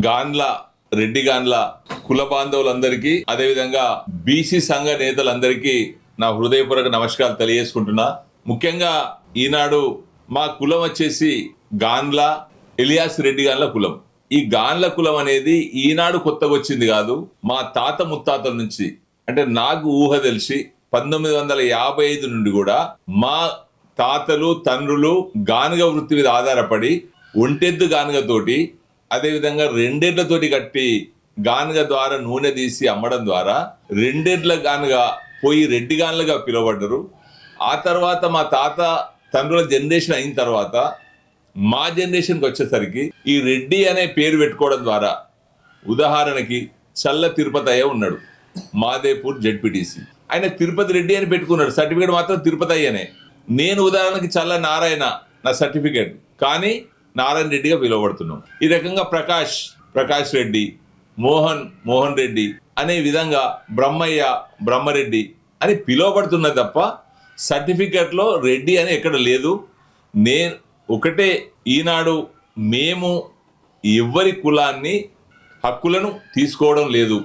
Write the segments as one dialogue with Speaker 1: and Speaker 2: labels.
Speaker 1: గాన్ల రెడ్డి గాన్ల కుల బాంధవులందరికీ అదేవిధంగా బీసీ సంఘ నేతలందరికీ నా హృదయపూర్వక నమస్కారాలు తెలియజేసుకుంటున్నా. ముఖ్యంగా ఈనాడు మా కులం వచ్చేసి గాన్ల ఎలియాస్ రెడ్డి గాన్ల కులం. ఈ గాన్ల కులం అనేది ఈనాడు కొత్తగా వచ్చింది కాదు మా తాత ముత్తాతల నుంచి. అంటే నాకు ఊహ తెలిసి పంతొమ్మిది వందల యాభై ఐదు నుండి కూడా మా తాతలు తండ్రులు గానుగ వృత్తి మీద ఆధారపడి ఒంటెద్దు గానుగతోటి అదేవిధంగా రెండేళ్ళతోటి కట్టి గానుగ ద్వారా నూనె తీసి అమ్మడం ద్వారా రెండేళ్ళ గానుగ పోయి రెడ్డి గానులుగా పిలువబడ్డరు. ఆ తర్వాత మా తాత తండ్రుల జనరేషన్ అయిన తర్వాత మా జనరేషన్కి వచ్చేసరికి ఈ రెడ్డి అనే పేరు పెట్టుకోవడం ద్వారా ఉదాహరణకి చల్ల తిరుపతి అయ్యే ఉన్నాడు మాదేపూర్ జెడ్పీటీసీ. ఆయన తిరుపతి రెడ్డి అని పెట్టుకున్నాడు. సర్టిఫికేట్ మాత్రం తిరుపతి అయ్యనే. నేను ఉదాహరణకి చల్ల నారాయణ నా సర్టిఫికేట్. కానీ నారాయణ రెడ్డిగా పిలువబడుతున్నాం. ఈ రకంగా ప్రకాష్ ప్రకాష్ రెడ్డి మోహన్ మోహన్ రెడ్డి అనే విధంగా బ్రహ్మయ్య బ్రహ్మరెడ్డి అని పిలువబడుతున్నది తప్ప సర్టిఫికెట్లో రెడ్డి అని ఎక్కడ లేదు. నేను ఒకటే ఈనాడు మేము ఎవరి కులాన్ని హక్కులను తీసుకోవడం లేదు.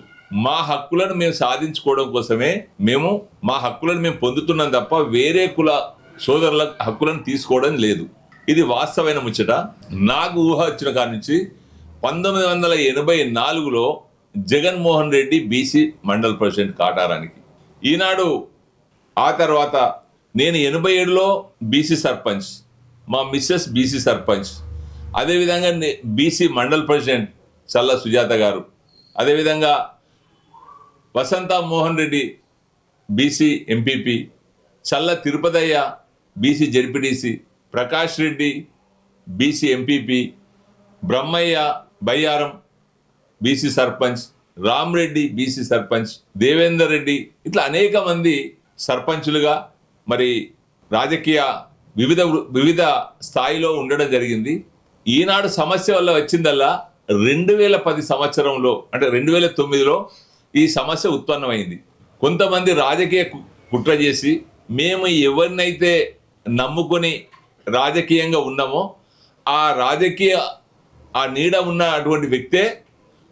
Speaker 1: మా హక్కులను మేము సాధించుకోవడం కోసమే మేము మా హక్కులను మేము పొందుతున్నాం తప్ప వేరే కుల సోదరుల హక్కులను తీసుకోవడం లేదు. ఇది వాస్తవమైన ముచ్చట. నాకు ఊహ వచ్చిన కాడి నుంచి పంతొమ్మిది వందల ఎనభై నాలుగులో జగన్మోహన్ రెడ్డి బీసీ మండల్ ప్రెసిడెంట్ కాటారానికి. ఈనాడు ఆ తర్వాత నేను ఎనభై ఏడులో బీసీ సర్పంచ్ మా మిస్సెస్ బీసీ సర్పంచ్ అదేవిధంగా నే- బీసీ మండల్ ప్రెసిడెంట్ చల్ల సుజాత గారు అదేవిధంగా Vasantha Mohan Reddy BC MPP Challa Tirupathaiah BC ZPTC Prakash Reddy BC MPP Brahmaiah Bayyaram BC sarpanch Ramreddy BC sarpanch Devender Reddy ఇట్లా అనేక మంది సర్పంచులుగా మరి రాజకీయ వివిధ వివిధ స్థాయిలో ఉండడం జరిగింది. ఈనాడు సమస్య వల్ల వచ్చిందల్లా రెండు వేల పది సంవత్సరంలో అంటే రెండు వేల తొమ్మిదిలో ఈ సమస్య ఉత్పన్నమైంది. కొంతమంది రాజకీయ కుట్ర చేసి మేము ఎవరినైతే నమ్ముకొని రాజకీయంగా ఉన్నామో ఆ రాజకీయ ఆ నీడ ఉన్న అటువంటి వ్యక్తే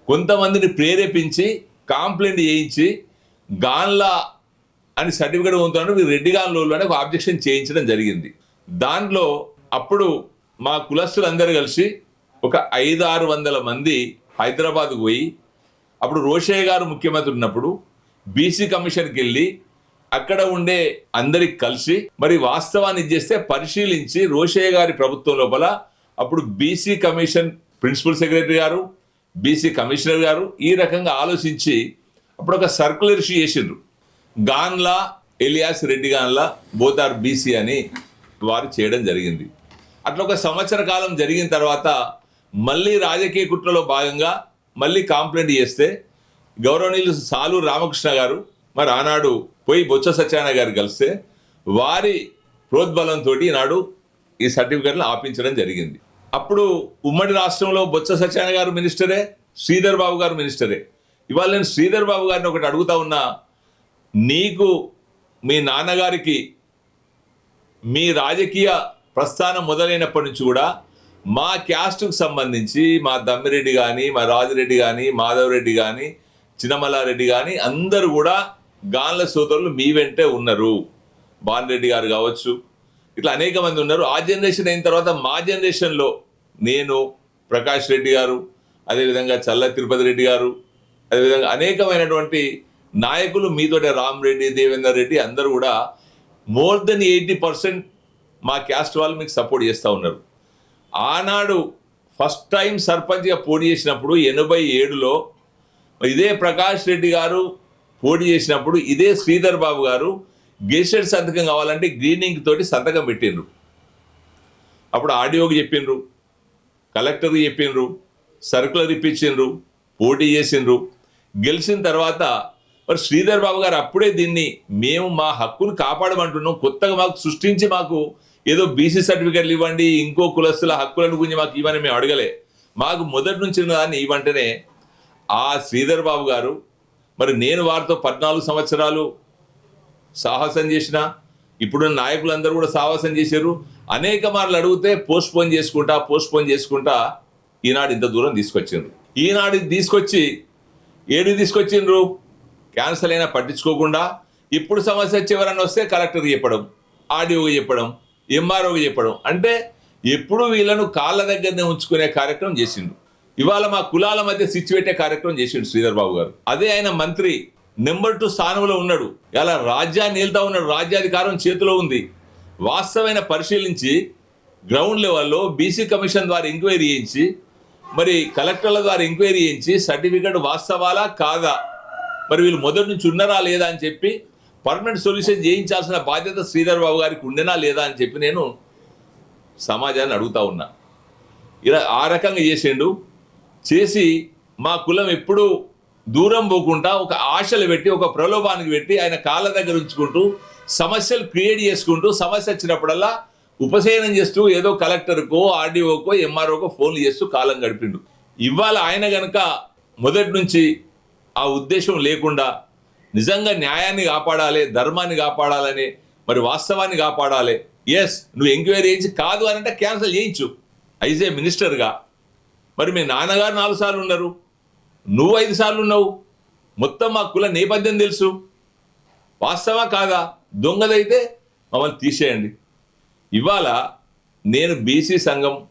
Speaker 1: కొంతమందిని ప్రేరేపించి కాంప్లైంట్ చేయించి గాన్లా అని సర్టిఫికేట్ పొందుతున్నాడు మీరు రెడ్డి గాన్లోళ్ళు అని ఒక ఆబ్జెక్షన్ చేయించడం జరిగింది. దాంట్లో అప్పుడు మా కులస్తులందరూ కలిసి ఒక ఐదు ఆరు వందల మంది హైదరాబాద్కు పోయి అప్పుడు రోషయ్య గారు ముఖ్యమంత్రి ఉన్నప్పుడు బీసీ కమిషన్కి వెళ్ళి అక్కడ ఉండే అందరికి కలిసి మరి వాస్తవాన్ని చేస్తే పరిశీలించి రోషయ్య గారి ప్రభుత్వం లోపల అప్పుడు బీసీ కమిషన్ ప్రిన్సిపల్ సెక్రటరీ గారు బీసీ కమిషనర్ గారు ఈ రకంగా ఆలోచించి అప్పుడు ఒక సర్కులర్ ఇష్యూ చేసిండ్రు. గాన్లా ఎలియాస్ రెడ్డి గాన్లా బోత్ ఆర్ బీసీ అని వారు చేయడం జరిగింది. అట్లా ఒక సంవత్సర కాలం జరిగిన తర్వాత మళ్ళీ రాజకీయ కుట్రలో భాగంగా మళ్ళీ కాంప్లైంట్ చేస్తే గౌరవనీయులు సాలు రామకృష్ణ గారు మరి ఆనాడు పోయి బొత్స సత్యనారాయణ గారు కలిస్తే వారి ప్రోద్బలంతో ఈనాడు ఈ సర్టిఫికెట్లు ఆపించడం జరిగింది. అప్పుడు ఉమ్మడి రాష్ట్రంలో బొత్స సత్యనారాయణ గారు మినిస్టరే శ్రీధర్ బాబు గారు మినిస్టరే. ఇవాళ నేను శ్రీధర్ బాబు గారిని ఒకటి అడుగుతా ఉన్నా నీకు మీ నాన్నగారికి మీ రాజకీయ ప్రస్థానం మొదలైనప్పటి నుంచి కూడా మా క్యాస్ట్కు సంబంధించి మా దమ్మిరెడ్డి కానీ మా రాజురెడ్డి కానీ మాధవరెడ్డి కానీ చిన్నమల్లారెడ్డి కానీ అందరూ కూడా గాన్ల సోదరులు మీ వెంటే ఉన్నారు. బాలరెడ్డి గారు కావచ్చు. ఇట్లా అనేక మంది ఉన్నారు. ఆ జనరేషన్ అయిన తర్వాత మా జనరేషన్లో నేను ప్రకాష్ రెడ్డి గారు అదేవిధంగా చల్ల తిరుపతి రెడ్డి గారు అదేవిధంగా అనేకమైనటువంటి నాయకులు మీతోటి రామ్ రెడ్డి దేవేందర్ రెడ్డి అందరూ కూడా మోర్ దెన్ ఎయిటీ పర్సెంట్ మా క్యాస్ట్ వాళ్ళు మీకు సపోర్ట్ చేస్తూ ఉన్నారు. ఆనాడు ఫస్ట్ టైం సర్పంచ్గా పోటీ చేసినప్పుడు ఎనభై ఏడులో ఇదే ప్రకాష్ రెడ్డి గారు పోటీ చేసినప్పుడు ఇదే శ్రీధర్ బాబు గారు గెజిటెడ్ సంతకం కావాలంటే గ్రీనింగ్ తోటి సంతకం పెట్టిండ్రు. అప్పుడు ఆడియోకి చెప్పిండ్రు కలెక్టర్కి చెప్పిండ్రు సర్కులర్ ఇప్పించిండ్రు పోటీ చేసిండ్రు. గెలిచిన తర్వాత మరి శ్రీధర్ బాబు గారు అప్పుడే దీన్ని మేము మా హక్కును కాపాడమంటున్నాం కొత్తగా మాకు సృష్టించి మాకు ఏదో బీసీ సర్టిఫికెట్లు ఇవ్వండి ఇంకో కులస్తుల హక్కులను గురించి మాకు ఇవ్వని మేము అడగలే. మాకు మొదటి నుంచి దాన్ని ఇవ్వంటేనే ఆ శ్రీధర్ బాబు గారు మరి నేను వారితో పద్నాలుగు సంవత్సరాలు సాహసం చేసిన ఇప్పుడు నాయకులందరూ కూడా సాహసం చేశారు. అనేక మార్లు అడిగితే పోస్ట్ పోన్ చేసుకుంటా పోస్ట్ పోన్ చేసుకుంటా ఈనాడు ఇంత దూరం తీసుకొచ్చిండ్రు. ఈనాడు తీసుకొచ్చి ఏడు తీసుకొచ్చిండ్రు? క్యాన్సల్ అయినా పట్టించుకోకుండా ఇప్పుడు సమస్య వచ్చి ఎవరన్నా వస్తే కలెక్టర్ చెప్పడం ఆర్డీఓకి చెప్పడం ఎంఆర్ఓకి చెప్పడం. అంటే ఎప్పుడు వీళ్ళను కాళ్ళ దగ్గరనే ఉంచుకునే కార్యక్రమం చేసిండు ఇవాళ మా కులాల మధ్య స్విచ్ పెట్టే కార్యక్రమం చేసిండు శ్రీధర్ బాబు గారు. అదే ఆయన మంత్రి నెంబర్ టూ స్థానంలో ఉన్నాడు. ఇలా రాజ్యాన్ని వెళ్తా ఉన్నాడు రాజ్యాధికారం చేతిలో ఉంది. వాస్తవమైన పరిశీలించి గ్రౌండ్ లెవెల్లో బీసీ కమిషన్ ద్వారా ఎంక్వైరీ చేయించి మరి కలెక్టర్ల ద్వారా ఎంక్వైరీ చేయించి సర్టిఫికెట్ వాస్తవాలా కాదా? మరి వీళ్ళు మొదటి నుంచి ఉన్నారా లేదా అని చెప్పి పర్మనెంట్ సొల్యూషన్ చేయించాల్సిన బాధ్యత శ్రీధర్ బాబు గారికి ఉండేనా లేదా అని చెప్పి నేను సమాజాన్ని అడుగుతా ఉన్నా. ఇలా ఆ రకంగా చేసిండు. చేసి మా కులం ఎప్పుడూ దూరం పోకుండా ఒక ఆశలు పెట్టి ఒక ప్రలోభానికి పెట్టి ఆయన కాళ్ళ దగ్గర ఉంచుకుంటూ సమస్యలు క్రియేట్ చేసుకుంటూ సమస్య వచ్చినప్పుడల్లా ఉపశమనం చేస్తూ ఏదో కలెక్టర్కో ఆర్డీఓకో ఎంఆర్ఓకో ఫోన్లు చేస్తూ కాలం గడిపిండు. ఇవాళ ఆయన గనక మొదటి నుంచి ఆ ఉద్దేశం లేకుండా నిజంగా న్యాయాన్ని కాపాడాలి ధర్మాన్ని కాపాడాలని మరి వాస్తవాన్ని కాపాడాలి ఎస్ నువ్వు ఎంక్వైరీ చేయించి కాదు అని అంటే క్యాన్సిల్ చేయించు. ఐజే మినిస్టర్గా మరి మీ నాన్నగారు నాలుగు సార్లు ఉన్నారు. నువ్వు ఐదు సార్లు ఉన్నావు. మొత్తం మా కుల నేపథ్యం తెలుసు. వాస్తవా కాదా? దొంగదైతే మమ్మల్ని తీసేయండి. ఇవాళ నేను బీసీ సంఘం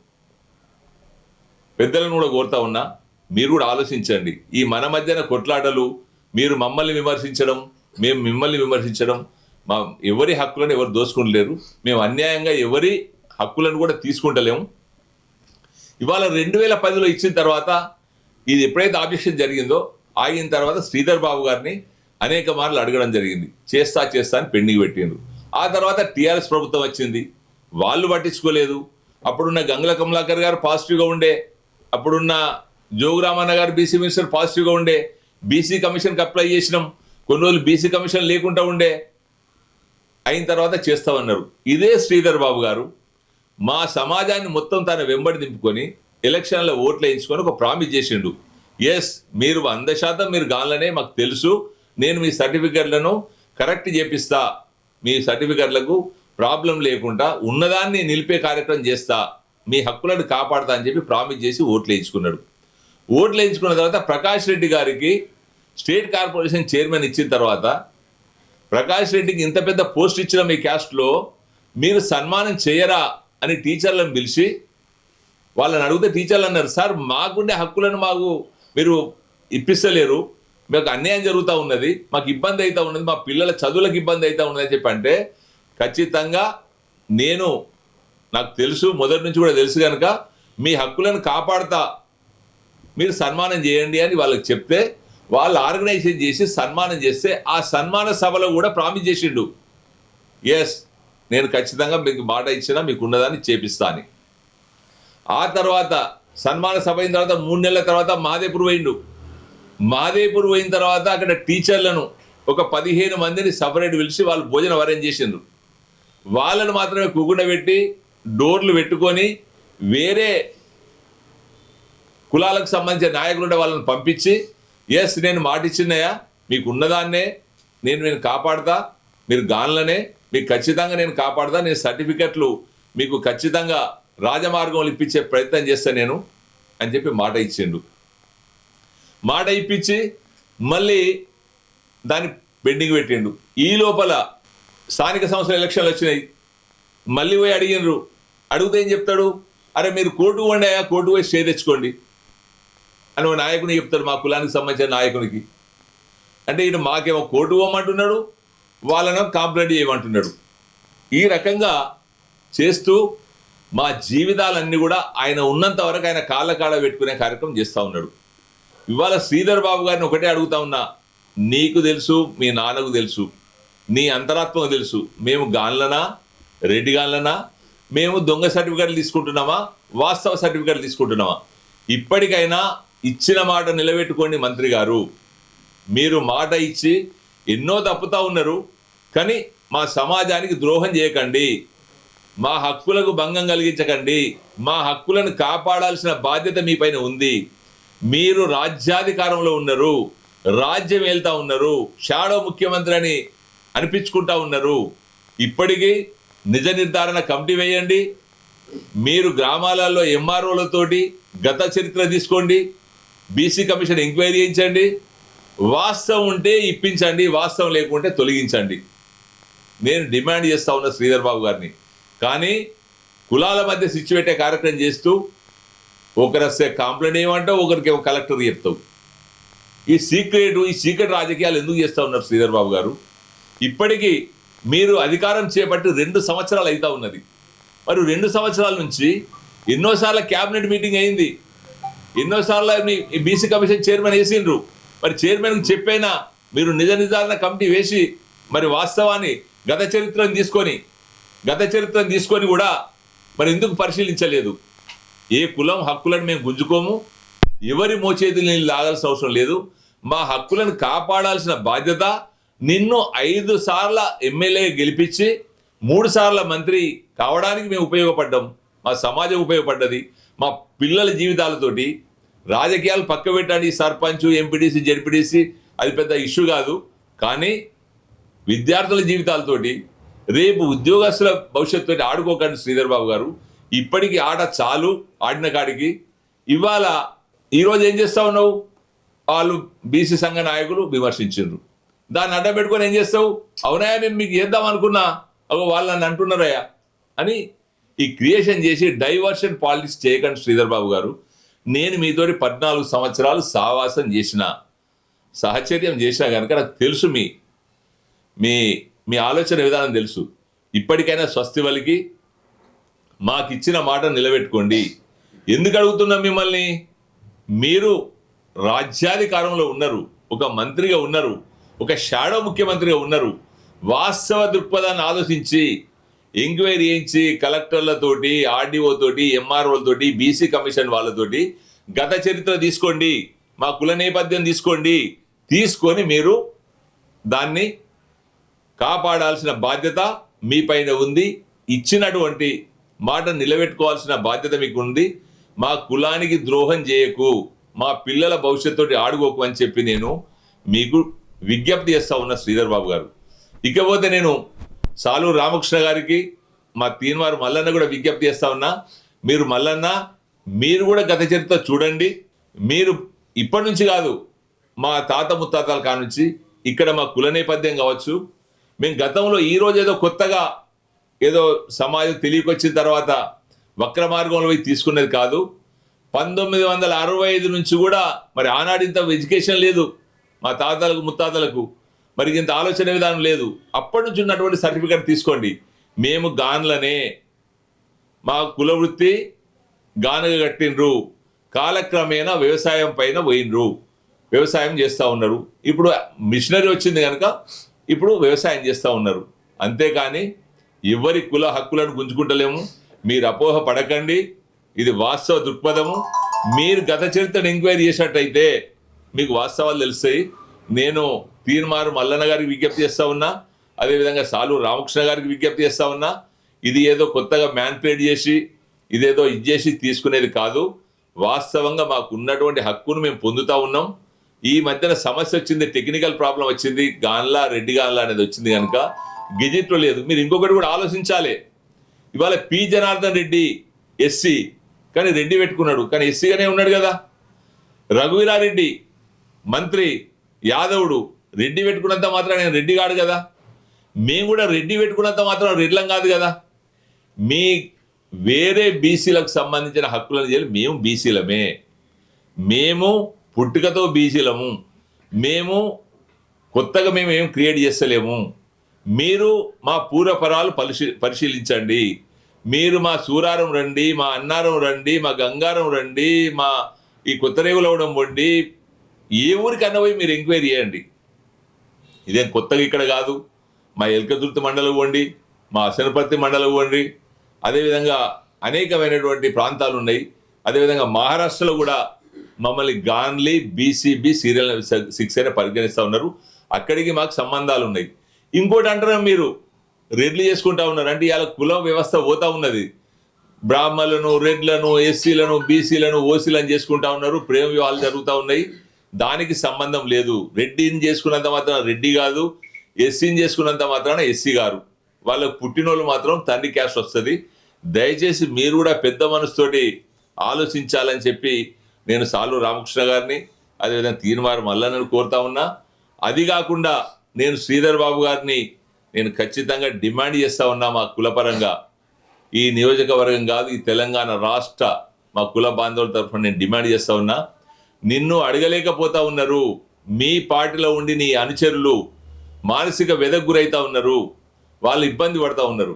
Speaker 1: పెద్దలను కూడా కోరుతా ఉన్నా. మీరు కూడా ఆలోచించండి. ఈ మన మధ్యన కొట్లాటలు మీరు మమ్మల్ని విమర్శించడం మేము మిమ్మల్ని విమర్శించడం మా ఎవరి హక్కులను ఎవరు దోసుకుంటలేరు మేము అన్యాయంగా ఎవరి హక్కులను కూడా తీసుకుంటలేము. ఇవాళ రెండు వేల పదిలో ఇచ్చిన తర్వాత ఇది ఎప్పుడైతే ఆబ్జెక్షన్ జరిగిందో ఆగిన తర్వాత శ్రీధర్ బాబు గారిని అనేక మార్లు అడగడం జరిగింది. చేస్తా చేస్తా అని పెండింగ్ పెట్టిండ్రు. ఆ తర్వాత టీఆర్ఎస్ ప్రభుత్వం వచ్చింది. వాళ్ళు పట్టించుకోలేదు. అప్పుడున్న గంగుల కమలాకర్ గారు పాజిటివ్గా ఉండే అప్పుడున్న జోగురామన్న గారు బీసీ మినిస్టర్ పాజిటివ్గా ఉండే బీసీ కమిషన్కి అప్లై చేసినాం. కొన్ని రోజులు బీసీ కమిషన్ లేకుండా ఉండే అయిన తర్వాత చేస్తామన్నారు. ఇదే శ్రీధర్ బాబు గారు. మా సమాజాన్ని మొత్తం తన వెంబడి దింపుకొని ఎలక్షన్లో ఓట్లు వేయించుకొని ఒక ప్రామిస్ చేసిండు. ఎస్ మీరు వంద శాతం మీరు గాన్లనే మాకు తెలుసు. నేను మీ సర్టిఫికెట్లను కరెక్ట్ చేపిస్తా. మీ సర్టిఫికెట్లకు ప్రాబ్లం లేకుండా ఉన్నదాన్ని నిలిపే కార్యక్రమం చేస్తా. మీ హక్కులను కాపాడతా అని చెప్పి ప్రామిస్ చేసి ఓట్లు వేయించుకున్నాడు. ఓట్లు వేయించుకున్న తర్వాత ప్రకాష్ రెడ్డి గారికి స్టేట్ కార్పొరేషన్ చైర్మన్ ఇచ్చిన తర్వాత ప్రకాష్ రెడ్డికి ఇంత పెద్ద పోస్ట్ ఇచ్చిన మీ క్యాస్ట్లో మీరు సన్మానం చేయరా? అని టీచర్లను పిలిచి వాళ్ళని అడిగితే టీచర్లు అన్నారు సార్ మాకుండే హక్కులను మాకు మీరు ఇప్పిస్తలేరు మాకు అన్యాయం జరుగుతూ ఉన్నది మాకు ఇబ్బంది అవుతూ ఉన్నది మా పిల్లల చదువులకు ఇబ్బంది అవుతూ ఉన్నది అని చెప్పి అంటే ఖచ్చితంగా నేను నాకు తెలుసు మొదటి నుంచి కూడా తెలుసు కనుక మీ హక్కులను కాపాడుతా మీరు సన్మానం చేయండి అని వాళ్ళకి చెప్తే వాళ్ళు ఆర్గనైజేషన్ చేసి సన్మానం చేస్తే ఆ సన్మాన సభలో కూడా ప్రామిస్ చేసిండు. ఎస్ నేను ఖచ్చితంగా మీకు మాట ఇచ్చినా మీకు ఉన్నదాన్ని చేపిస్తా అని. ఆ తర్వాత సన్మాన సభ అయిన తర్వాత మూడు నెలల తర్వాత మాదేపూర్ పోయిండు. మాదేపూర్ పోయిన తర్వాత అక్కడ టీచర్లను ఒక పదిహేను మందిని సపరేట్ పిలిచి వాళ్ళు భోజనం అరేంజ్ చేసిండ్రు. వాళ్ళను మాత్రమే కూకుండబెట్టి డోర్లు పెట్టుకొని వేరే కులాలకు సంబంధించిన నాయకులు వాళ్ళని పంపించి ఎస్ నేను మాట ఇచ్చినయా మీకు ఉన్నదాన్నే నేను నేను కాపాడతా మీరు గాన్లనే మీకు ఖచ్చితంగా నేను కాపాడతా నేను సర్టిఫికెట్లు మీకు ఖచ్చితంగా రాజమార్గంలో ఇప్పించే ప్రయత్నం చేస్తాను నేను అని చెప్పి మాట ఇచ్చిండు. మాట ఇప్పించి మళ్ళీ దాన్ని పెండింగ్ పెట్టిండు. ఈ లోపల స్థానిక సంస్థల ఎలక్షన్లు వచ్చినాయి. మళ్ళీ పోయి అడిగినరు అడిగితే ఏం చెప్తాడు? అరే మీరు కోర్టు పోండియా కోర్టు పోయి స్టే తెచ్చుకోండి అని ఒక నాయకుని చెప్తాడు మా కులానికి సంబంధించిన నాయకునికి. అంటే ఈయన మాకేమో కోర్టు పోమంటున్నాడు వాళ్ళను కాంప్లైంట్ చేయమంటున్నాడు. ఈ రకంగా చేస్తూ మా జీవితాలన్నీ కూడా ఆయన ఉన్నంత వరకు ఆయన కాళ్ళ కాళ్ళ పెట్టుకునే కార్యక్రమం చేస్తూ ఉన్నాడు. ఇవాళ శ్రీధర్ బాబు గారిని ఒకటే అడుగుతా ఉన్నా నీకు తెలుసు మీ నాన్నకు తెలుసు నీ అంతరాత్మకు తెలుసు మేము గాన్లనా రెడ్డి గాన్లనా మేము దొంగ సర్టిఫికెట్లు తీసుకుంటున్నామా వాస్తవ సర్టిఫికెట్లు తీసుకుంటున్నామా? ఇప్పటికైనా ఇచ్చిన మాట నిలబెట్టుకోండి మంత్రి గారు. మీరు మాట ఇచ్చి ఎన్నో తప్పుతా ఉన్నారు కానీ మా సమాజానికి ద్రోహం చేయకండి. మా హక్కులకు భంగం కలిగించకండి. మా హక్కులను కాపాడాల్సిన బాధ్యత మీ పైన ఉంది. మీరు రాజ్యాధికారంలో ఉన్నారు. రాజ్యం వెళ్తా ఉన్నారు. షాడో ముఖ్యమంత్రి అని అనిపించుకుంటా ఉన్నారు. ఇప్పటికీ నిజ నిర్ధారణ కమిటీ వేయండి. మీరు గ్రామాలలో ఎంఆర్ఓలతోటి గత చరిత్ర తీసుకోండి. బీసీ కమిషన్ ఎంక్వైరీ చేయించండి. వాస్తవం ఉంటే ఇప్పించండి. వాస్తవం లేకుంటే తొలగించండి. నేను డిమాండ్ చేస్తా ఉన్న శ్రీధర్ బాబు గారిని. కానీ కులాల మధ్య స్విచ్ పెట్టే కార్యక్రమం చేస్తూ ఒకరు వస్తే కంప్లైంట్ ఏమంటావు ఒకరికి ఏమో కలెక్టర్ చెప్తావు. ఈ సీక్రెట్ ఈ సీక్రెట్ రాజకీయాలు ఎందుకు చేస్తూ ఉన్నారు శ్రీధర్ బాబు గారు? ఇప్పటికీ మీరు అధికారం చేపట్టి రెండు సంవత్సరాలు అవుతా ఉన్నది. మరి రెండు సంవత్సరాల నుంచి ఎన్నోసార్లు క్యాబినెట్ మీటింగ్ అయింది. ఎన్నోసార్లు మీ బీసీ కమిషన్ చైర్మన్ వేసిండ్రు. మరి చైర్మన్కి చెప్పైనా మీరు నిజ నిజాలన కమిటీ వేసి మరి వాస్తవాన్ని గత చరిత్రను తీసుకొని గత చరిత్రను తీసుకొని కూడా మరి ఎందుకు పరిశీలించలేదు? ఏ కులం హక్కులను మేము గుంజుకోము? ఎవరి మోచేతులు నేను లాగాల్సిన అవసరం లేదు. మా హక్కులను కాపాడాల్సిన బాధ్యత నిన్ను ఐదు సార్ల ఎమ్మెల్యే గెలిపించి మూడు సార్ల మంత్రి కావడానికి మేము ఉపయోగపడ్డాం. మా సమాజం ఉపయోగపడ్డది. మా పిల్లల జీవితాలతోటి రాజకీయాలు పక్క పెట్టండి సర్పంచ్ ఎంపీటీసీ జెడ్పీటీసీ అది పెద్ద ఇష్యూ కాదు. కానీ విద్యార్థుల జీవితాలతోటి రేపు ఉద్యోగస్తుల భవిష్యత్తుతో ఆడుకోకండి శ్రీధర్ బాబు గారు. ఇప్పటికి ఆట చాలు ఆడిన కాడికి. ఇవాళ ఈరోజు ఏం చేస్తా ఉన్నావు? వాళ్ళు బీసీ సంఘ నాయకులు విమర్శించిండ్రు. దాన్ని అడ్డం పెట్టుకొని ఏం చేస్తావు? అవునాయా నేను మీకు చేద్దాం అనుకున్నా. అగో వాళ్ళు నన్ను అంటున్నారయ్యా అని ఈ క్రియేషన్ చేసి డైవర్షన్ పాలిటిక్స్ చేయకండి శ్రీధర్ బాబు గారు. నేను మీతోటి పద్నాలుగు సంవత్సరాలు సావాసం చేసిన సహచర్యం చేసినా కనుక నాకు తెలుసు మీ మీ మీ ఆలోచన విధానం తెలుసు. ఇప్పటికైనా స్వస్తి వలికి మాకు ఇచ్చిన మాట నిలబెట్టుకోండి. ఎందుకు అడుగుతున్నాం మిమ్మల్ని? మీరు రాజ్యాధికారంలో ఉన్నారు ఒక మంత్రిగా ఉన్నారు ఒక షాడో ముఖ్యమంత్రిగా ఉన్నారు. వాస్తవ దృక్పథాన్ని ఆలోచించి ఎంక్వైరీ చేయించి కలెక్టర్లతోటి ఆర్డీఓతోటి ఎంఆర్ఓలతోటి బీసీ కమిషన్ వాళ్ళతోటి గత చరిత్ర తీసుకోండి మా కుల నేపథ్యం తీసుకోండి తీసుకొని మీరు దాన్ని కాపాడాల్సిన బాధ్యత మీ పైన ఉంది. ఇచ్చినటువంటి మాట నిలబెట్టుకోవాల్సిన బాధ్యత మీకు ఉంది మా కులానికి ద్రోహం చేయకు. మా పిల్లల భవిష్యత్తు ఆడుకోకు అని చెప్పి నేను మీకు విజ్ఞప్తి చేస్తా ఉన్న శ్రీధర్ బాబు గారు. ఇకపోతే నేను సాలు రామకృష్ణ గారికి మా తీన్వారు మల్లన్న కూడా విజ్ఞప్తి చేస్తా ఉన్నా. మీరు మల్లన్న మీరు కూడా గత చరిత్ర చూడండి. మీరు ఇప్పటి నుంచి కాదు మా తాత ముత్తాతల కానుంచి ఇక్కడ మా కుల నేపథ్యం కావచ్చు మేము గతంలో ఈ రోజు ఏదో కొత్తగా ఏదో సమాజం తెలియకొచ్చిన తర్వాత వక్ర మార్గంలో పోయి తీసుకునేది కాదు. పంతొమ్మిది వందల అరవై ఐదు నుంచి కూడా మరి ఆనాడు ఇంత ఎడ్యుకేషన్ లేదు మా తాతలకు ముత్తాతలకు. మరి ఇంత ఆలోచన విధానం లేదు. అప్పటి నుంచి ఉన్నటువంటి సర్టిఫికెట్ తీసుకోండి. మేము గాన్లనే. మా కుల వృత్తి గానుగ కట్టిండ్రు. కాలక్రమేణా వ్యవసాయం పైన పోయినరు వ్యవసాయం చేస్తూ ఉన్నారు. ఇప్పుడు మిషనరీ వచ్చింది కనుక ఇప్పుడు వ్యవసాయం చేస్తూ ఉన్నారు. అంతేకాని ఎవరి కుల హక్కులను గుంజుకుంటలేము. మీరు అపోహ పడకండి. ఇది వాస్తవ దృక్పథము. మీరు గత చరిత్రను ఎంక్వైరీ చేసినట్టయితే మీకు వాస్తవాలు తెలుస్తాయి. నేను తీర్మారు మల్లన్న గారికి విజ్ఞప్తి చేస్తూ ఉన్నా. అదేవిధంగా సాలు రామకృష్ణ గారికి విజ్ఞప్తి చేస్తూ ఉన్నా. ఇది ఏదో కొత్తగా మ్యాన్పేడ్ చేసి ఇదేదో ఇది చేసి తీసుకునేది కాదు. వాస్తవంగా మాకు ఉన్నటువంటి హక్కును మేము పొందుతూ ఉన్నాం. ఈ మధ్యన సమస్య వచ్చింది టెక్నికల్ ప్రాబ్లం వచ్చింది గాన్లా రెడ్డి గాన్లా అనేది వచ్చింది కనుక గెజెట్లో లేదు. మీరు ఇంకొకటి కూడా ఆలోచించాలి. ఇవాళ పి. జనార్దన్ రెడ్డి ఎస్సీ కానీ రెడ్డి పెట్టుకున్నాడు. కానీ ఎస్సీగానే ఉన్నాడు కదా. రఘువీరారెడ్డి మంత్రి యాదవుడు రెడ్డి పెట్టుకున్నంత మాత్రం నేను రెడ్డి కాడు కదా. మేము కూడా రెడ్డి పెట్టుకున్నంత మాత్రం రెడ్లం కాదు కదా. మీ వేరే బీసీలకు సంబంధించిన హక్కులను చేయాలి మేము బీసీలమే. మేము పుట్టుకతో బీసీలము మేము కొత్తగా మేము ఏం క్రియేట్ చేస్తలేము. మీరు మా పూర్వపరాలు పరిశీ పరిశీలించండి. మీరు మా సూరారం రండి మా అన్నారం రండి మా గంగారం రండి మా ఈ కొత్త రేవులవడం వండి ఏ ఊరికన్నా పోయి మీరు ఎంక్వైరీ చేయండి. ఇదేం కొత్తగా ఇక్కడ కాదు. మా ఎల్కదుర్తి మండలం వండి మా అసనపర్తి మండలం వండి అదేవిధంగా అనేకమైనటువంటి ప్రాంతాలు ఉన్నాయి అదేవిధంగా మహారాష్ట్రలో కూడా మమ్మల్ని గాన్లీ బీసీబీ సీరియల్ సిక్స్ అయినా పరిగణిస్తూ ఉన్నారు. అక్కడికి మాకు సంబంధాలు ఉన్నాయి. ఇంకోటి అంటారా మీరు రెడ్లు చేసుకుంటా ఉన్నారు. అంటే ఇవాళ కుల వ్యవస్థ పోతా ఉన్నది. బ్రాహ్మణులను రెడ్లను ఎస్సీలను బీసీలను ఓసీలను చేసుకుంటా ఉన్నారు. ప్రేమ వివాహాలు జరుగుతూ ఉన్నాయి. దానికి సంబంధం లేదు. రెడ్డిని చేసుకున్నంత మాత్రాన రెడ్డి కాదు ఎస్సీని చేసుకున్నంత మాత్రాన ఎస్సీ గారు. వాళ్ళకు పుట్టినోళ్ళు మాత్రం తండ్రి క్యాస్ట్ వస్తుంది. దయచేసి మీరు కూడా పెద్ద మనసుతోటి ఆలోచించాలని చెప్పి నేను సాలు రామకృష్ణ గారిని అదేవిధంగా తీన్మార్ మల్లన్నను కోరుతా ఉన్నా. అది కాకుండా నేను శ్రీధర్ బాబు గారిని నేను ఖచ్చితంగా డిమాండ్ చేస్తూ ఉన్నా మా కులపరంగా ఈ నియోజకవర్గం కాదు ఈ తెలంగాణ రాష్ట్ర మా కుల బాంధవుల తరఫున నేను డిమాండ్ చేస్తూ ఉన్నా. నిన్ను అడగలేకపోతా ఉన్నారు మీ పార్టీలో ఉండి నీ అనుచరులు మానసిక వెదకు గురైతా ఉన్నారు వాళ్ళు ఇబ్బంది పడతా ఉన్నారు.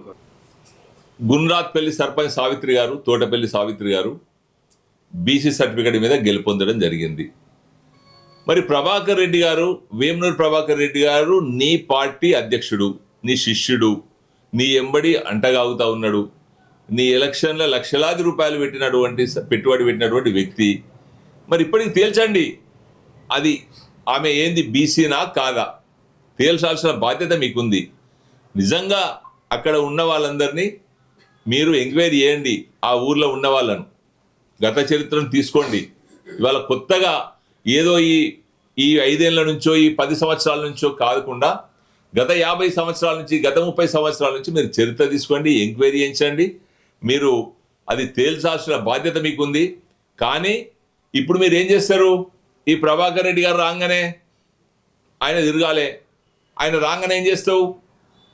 Speaker 1: గున్రాత్పల్లి సర్పంచ్ సావిత్రి గారు తోటపల్లి సావిత్రి గారు బీసీ సర్టిఫికెట్ మీద గెలుపొందడం జరిగింది. మరి ప్రభాకర్ రెడ్డి గారు వేమనూరు ప్రభాకర్ రెడ్డి గారు నీ పార్టీ అధ్యక్షుడు నీ శిష్యుడు నీ ఎంబడి అంటగాగుతా ఉన్నాడు. నీ ఎలక్షన్లో లక్షలాది రూపాయలు పెట్టినటువంటి పెట్టుబడి పెట్టినటువంటి వ్యక్తి. మరి ఇప్పటికి తేల్చండి. అది ఆమె ఏంది బీసీనా కాదా? తేల్చాల్సిన బాధ్యత మీకుంది. నిజంగా అక్కడ ఉన్న వాళ్ళందరినీ మీరు ఎంక్వైరీ చేయండి. ఆ ఊర్లో ఉన్న వాళ్ళను. గత చరిత్రను తీసుకోండి. ఇవాళ కొత్తగా ఏదో ఈ ఈ ఐదేళ్ళ నుంచో ఈ పది సంవత్సరాల నుంచో కాకుండా గత యాభై సంవత్సరాల నుంచి గత ముప్పై సంవత్సరాల నుంచి మీరు చరిత్ర తీసుకోండి ఎంక్వైరీ చేయించండి. మీరు అది తేల్చాల్సిన బాధ్యత మీకుంది. కానీ ఇప్పుడు మీరు ఏం చేస్తారు? ఈ ప్రభాకర్ రెడ్డి గారు రాగానే ఆయన తిరగాలే. ఆయన రాగానే ఏం చేస్తావు?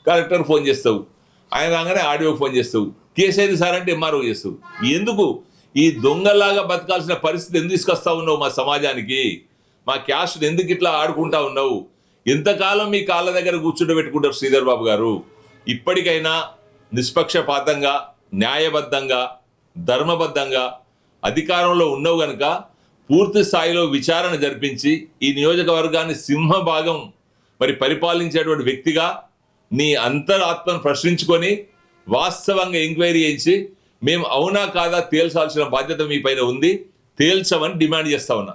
Speaker 1: కలెక్టర్ ఫోన్ చేస్తావు. ఆయన రాగానే ఆడియో ఫోన్ చేస్తావు. కేసు అయింది సార్ అంటే ఎంఆర్ఓ చేస్తావు. ఎందుకు? ఈ దొంగలాగా బతకాల్సిన పరిస్థితి ఎందుకు తీసుకొస్తా ఉన్నావు మా సమాజానికి? మా క్యాస్ట్ ఎందుకు ఇట్లా ఆడుకుంటా ఉన్నావు? ఎంతకాలం మీ కాళ్ళ దగ్గర కూర్చుండబెట్టుకుంటారు శ్రీధర్ బాబు గారు? ఇప్పటికైనా నిష్పక్షపాతంగా న్యాయబద్ధంగా ధర్మబద్ధంగా అధికారంలో ఉన్నవు గనక పూర్తి స్థాయిలో విచారణ జరిపించి ఈ నియోజకవర్గాన్ని సింహభాగం మరి పరిపాలించేటువంటి వ్యక్తిగా నీ అంతరాత్మను ప్రశ్నించుకొని వాస్తవంగా ఎంక్వైరీ చేయించి మేము అవునా కాదా తేల్చాల్సిన బాధ్యత మీ పైన ఉంది. తేల్చమని డిమాండ్ చేస్తా ఉన్నా.